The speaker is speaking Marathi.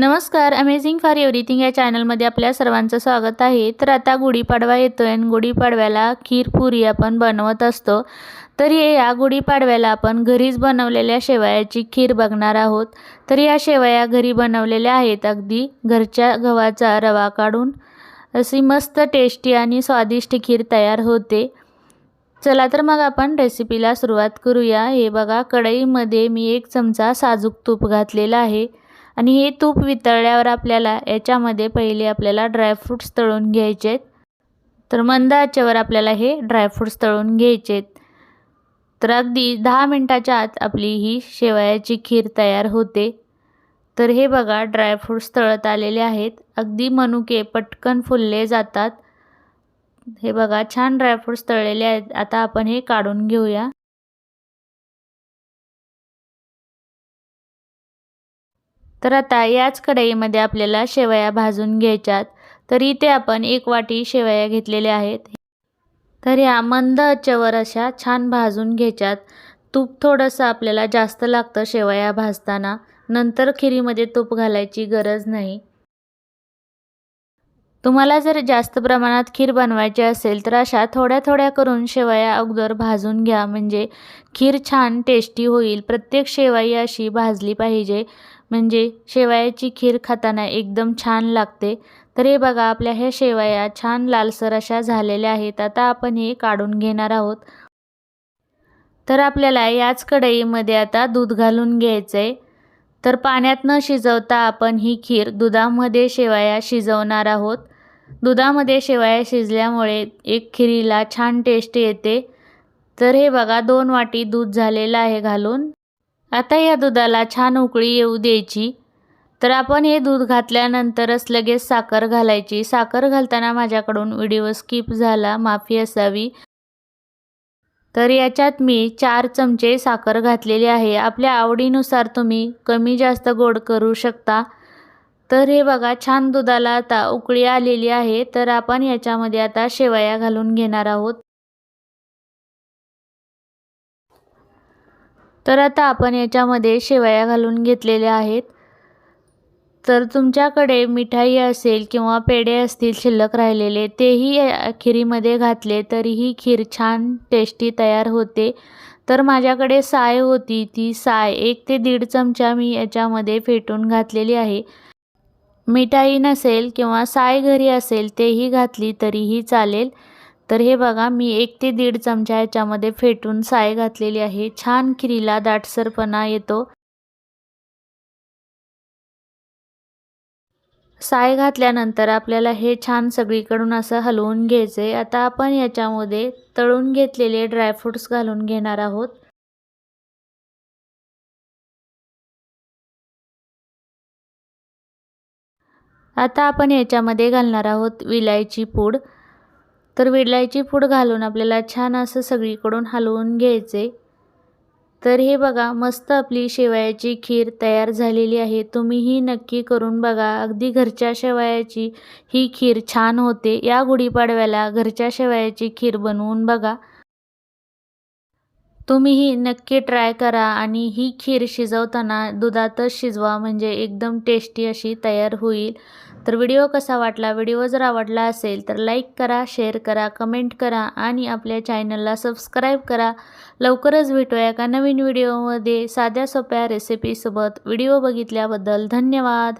नमस्कार अमेझिंग फॉर एव्हरीथिंग या चॅनलमध्ये आपल्या सर्वांचं स्वागत आहे. तर आता गुढीपाडवा येतो आहे आणि गुढीपाडव्याला खीर पुरी आपण बनवत असतो. तर हे या गुढीपाडव्याला आपण घरीच बनवलेल्या शेवयाची खीर बघणार आहोत. तर या शेवया घरी बनवलेल्या आहेत अगदी घरच्या गव्हाचा रवा काढून. अशी मस्त टेस्टी आणि स्वादिष्ट खीर तयार होते. चला तर मग आपण रेसिपीला सुरुवात करूया. हे बघा कढईमध्ये मी एक चमचा साजूक तूप घातलेला आहे. आणि हे तूप वितळल्यावर आपल्याला याच्यामध्ये पहिले आपल्याला ड्रायफ्रूट्स तळून घ्यायचे आहेत तर मंद आचेवर आपल्याला हे ड्रायफ्रूट्स तळून घ्यायचे आहेत तर अगदी दहा मिनटाच्या आत आपली ही शेवयाची खीर तयार होते. तर हे बघा ड्रायफ्रूट्स तळत आलेले आहेत. अगदी मनुके पटकन फुलले जातात. हे बघा छान ड्रायफ्रूट्स तळलेले आहेत. आता आपण हे काढून घेऊया. तर आता याच कढईमध्ये आपल्याला शेवया भाजून घ्यायच्यात. तर इथे आपण एक वाटी शेवया घेतलेल्या आहेत. तर ह्या मंद आचेवर अशा छान भाजून घ्यायच्यात. तूप थोडंसं आपल्याला जास्त लागतं शेवया भाजताना. नंतर खिरीमध्ये तूप घालायची गरज नाही. तुम्हाला जर जास्त प्रमाणात खीर बनवायची असेल तर अशा थोड्या थोड्या करून शेवया अगोदर भाजून घ्या. म्हणजे खीर छान टेस्टी होईल. प्रत्येक शेवाई अशी भाजली पाहिजे. म्हणजे शेवयाची खीर खाताना एकदम छान लागते. तर हे बघा आपल्या ह्या शेवया छान लालसर अशा झालेल्या आहेत. आता आपण हे काढून घेणार आहोत. तर आपल्याला याच कढईमध्ये आता दूध घालून घ्यायचं आहे तर पाण्यात न शिजवता आपण ही खीर दुधामध्ये शेवया शिजवणार आहोत. दुधामध्ये शेवया शिजल्यामुळे एक खिरीला छान टेस्ट येते. तर हे बघा दोन वाटी दूध झालेलं आहे घालून. आता या दुधाला छान उकळी येऊ द्यायची. तर आपण हे दूध घातल्यानंतरच लगेच साखर घालायची. साखर घालताना माझ्याकडून व्हिडिओ स्किप झाला माफी असावी. तर याच्यात मी चार चमचे साखर घातलेली आहे. आपल्या आवडीनुसार तुम्ही कमी जास्त गोड करू शकता. तर हे बघा छान दुधाला आता उकळी आलेली आहे. तर आपण याच्यामध्ये आता शेवया घालून घेणार आहोत. तर आता आपण याच्यामध्ये शेवया घालून घेतलेल्या आहेत. तर तुमच्याकडे मिठाई असेल किंवा पेढे असतील शिल्लक राहिलेले तेही खिरीमध्ये घातले तरीही खीर छान टेस्टी तयार होते. तर माझ्याकडे साय होती ती साय एक ते दीड चमचा मी याच्यामध्ये फेटून घातलेली आहे. मिठाई नसेल किंवा साय घरी असेल तेही घातली तरीही चालेल. तर हे बघा मी एक ते दीड चमचा याच्यामध्ये फेटून साय घातलेली आहे. छान खिरीला दाटसरपणा येतो. साय घातल्यानंतर आपल्याला हे छान सगळीकडून असं हलवून घ्यायचं आहे आता आपण याच्यामध्ये तळून घेतलेले ड्रायफ्रूट्स घालून घेणार आहोत. आता आपण याच्यामध्ये घालणार आहोत विलायची पूड. तर विलायची पूड घालून आपल्याला छान असं सगळीकडून हलवून घ्यायचे. तर हे बघा मस्त आपली शेवयाची खीर तयार झालेली आहे. तुम्हीही नक्की करून बघा. अगदी घरच्या शेवयाची ही खीर छान होते. या गुढीपाडव्याला घरच्या शेवयाची खीर बनवून बघा. तुम्हीही नक्की ट्राय करा आणि ही खीर शिजवताना दुधातच शिजवा म्हणजे एकदम टेस्टी अशी तयार होईल. तर व्हिडिओ कसा वाटला व्हिडिओ जर आवडला असेल तर लाईक करा शेअर करा कमेंट करा आणि आपल्या चॅनलला सबस्क्राईब करा. लवकरच भेटूया एका नवीन व्हिडिओमध्ये साध्या सोप्या रेसिपीसोबत. व्हिडिओ बघितल्याबद्दल धन्यवाद.